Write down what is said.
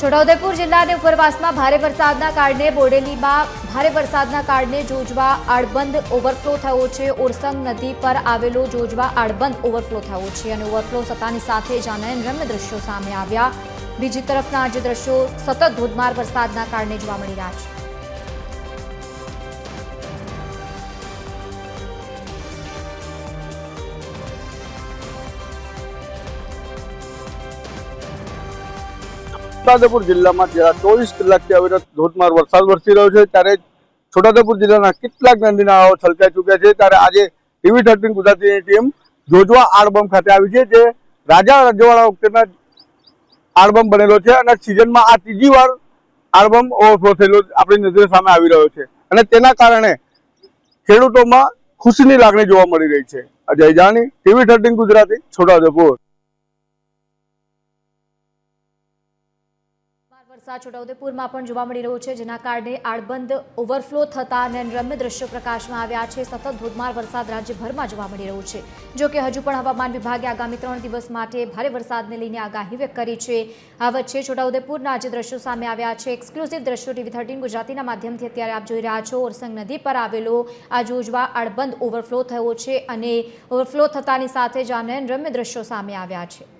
છોટાઉદેપુર જિલ્લાની ઉપરવાસમાં ભારે વરસાદના કારણે બોડેલીમાં ભારે વરસાદના કારણે જોજવા આડબંધ ઓવરફ્લો થયો છે. ઓરસંગ નદી પર આવેલો જોજવા આડબંધ ઓવરફ્લો થયો છે અને ઓવરફ્લો થતાની સાથે જ રમ્ય દ્રશ્યો સામે આવ્યા. બીજી તરફના આજે દ્રશ્યો સતત ધોધમાર વરસાદના કારણે જોવા મળી રહ્યા છે. છોટાઉદેપુર જિલ્લામાં છેલ્લા ચોવીસ કલાકથી અવિરત ધોધમાર વરસાદ વરસી રહ્યો છે. ત્યારે છોટાઉદેપુર જિલ્લાના કેટલાક નદી નાળાઓ છલકાઈ ચૂક્યા છે. ત્યારે આજે ટીવી થર્ટીન ગુજરાતીની ટીમ જોજવા આડબમ ખાતે આવી છે, જે રાજા રજવાડા વખતેના આડબમ બનેલો છે અને સિઝનમાં આ ત્રીજી વાર આડબમ ઓવરફ્લો થયેલો આપણી નજર સામે આવી રહ્યો છે. અને તેના કારણે ખેડૂતોમાં ખુશીની લાગણી જોવા મળી રહી છે. Ajay Jani TV thirteen Gujarati, Chhota Udepur. વરસાદ છોટાઉદેપુરમાં પણ જોવા મળી રહ્યો છે, જેના કારણે આડબંધ ઓવરફ્લો થતા અને રમ્ય દ્રશ્યો પ્રકાશમાં આવ્યા છે. સતત ધોધમાર વરસાદ રાજ્યભરમાં જોવા મળી રહ્યો છે. જો કે હજુ પણ હવામાન વિભાગે આગામી ત્રણ દિવસ માટે ભારે વરસાદને લઈને આગાહી વ્યક્ત કરી છે. આ વચ્ચે છોટાઉદેપુરના આજે દ્રશ્યો સામે આવ્યા છે, એક્સક્લુઝિવ દ્રશ્યો ટીવી થર્ટીન ગુજરાતીના માધ્યમથી અત્યારે આપ જોઈ રહ્યા છો. ઓરસંગ નદી પર આવેલો આ જોજવા આડબંધ ઓવરફ્લો થયો છે અને ઓવરફ્લો થતાની સાથે જ આ રમ્ય દ્રશ્યો સામે આવ્યા છે.